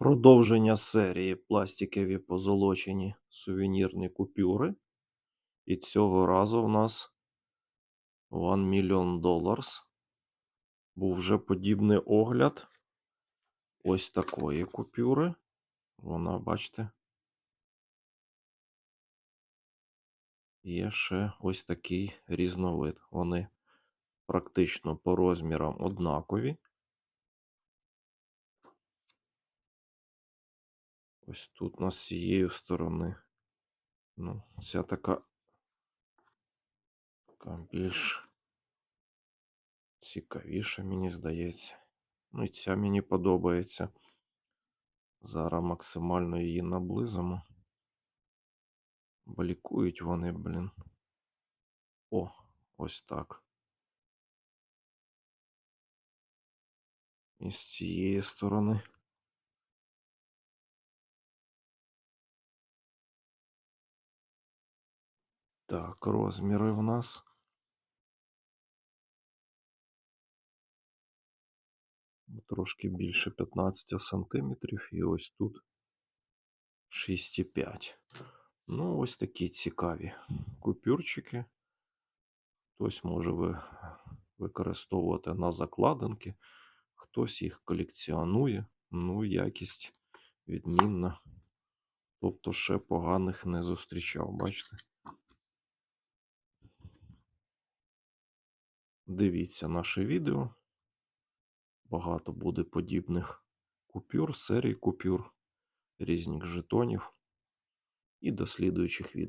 Продовження серії пластикові позолочені сувенірні купюри. І цього разу в нас One Million Dollars. Був вже подібний огляд ось такої купюри. Вона, бачите, є ще ось такий різновид. Вони практично по розмірам однакові. Ось тут у нас з цієї сторони. Ну, ця така, така більш цікавіша, мені здається. Ну і ця мені подобається. Зараз максимально її наблизимо. Блікують вони, блін. О, ось так. І з цієї сторони. Так, розміри в нас. Трошки більше 15 сантиметрів, і ось тут 6,5. Ну, ось такі цікаві купюрчики. Хтось може ви використовувати на закладинки, хтось їх колекціонує. Ну, якість відмінна. Тобто ще поганих не зустрічав, бачите? Дивіться наше відео. Багато буде подібних купюр, серій купюр, різних жетонів і дослідуючих відео.